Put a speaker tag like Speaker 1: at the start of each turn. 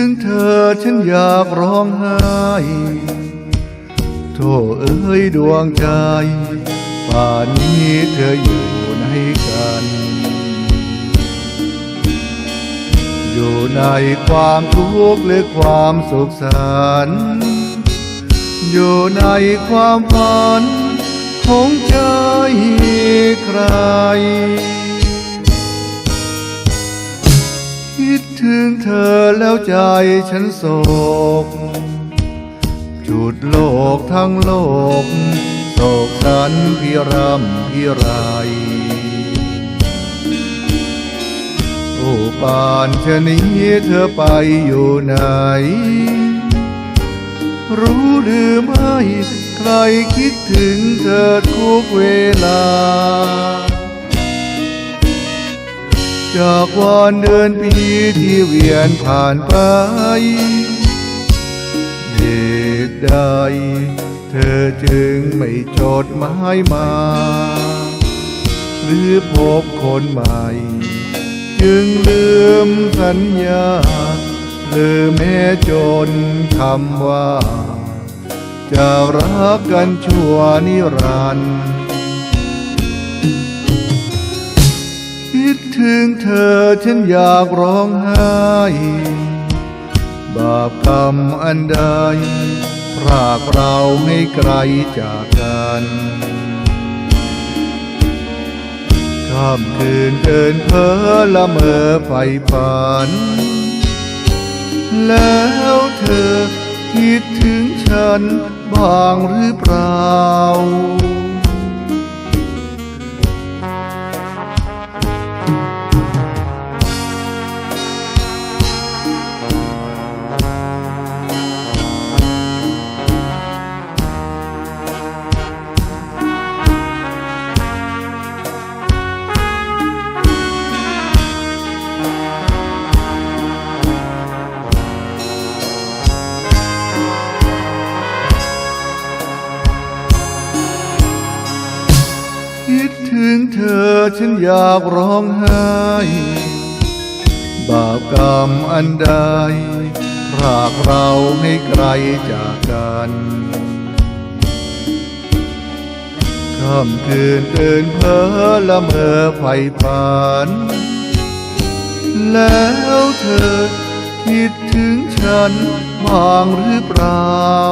Speaker 1: ึงเธอฉันอยากร้องไห้โธ่เอ้ยดวงใจ ป่านนี้เธออยู่ไหนกัน อยู่ในความทุกข์หรือความสุขสันต์อยู่ในความฝันของใจใคร แล้วใจฉันโศก จุดโลกทั้งโลกโศกสันพิรำพิไรโอ้ปานชะนี้เธอไปอยู่ไหน รู้หรือไม่ ใครคิดถึงเธอทุกเวลา จากวันเดือนปีที่เวียนผ่านไป เหตุใด เธอจึงไม่จดหมายมา หรือพบคนใหม่ จึงลืมสัญญา ลืมแม้จนคำว่า จะรักกันชั่วนิรันดร์ ถึงเธอฉันอยากร้องไห้ บาปกรรมอันใดพรากเราให้ไกลจากกันค่ำคืนเดินเพ้อละเมอไฟฝัน แล้วเธอคิดถึงฉันบ้างหรือเปล่า ดถึงเธอฉันอยากร้องไห้ บาปกรรมอันใดพรากเราให้ไกลจากกันค่ำคืนเดินเพ้อละเมอไฟฝัน แล้วเธอคิดถึงฉันบ้างหรือเปล่า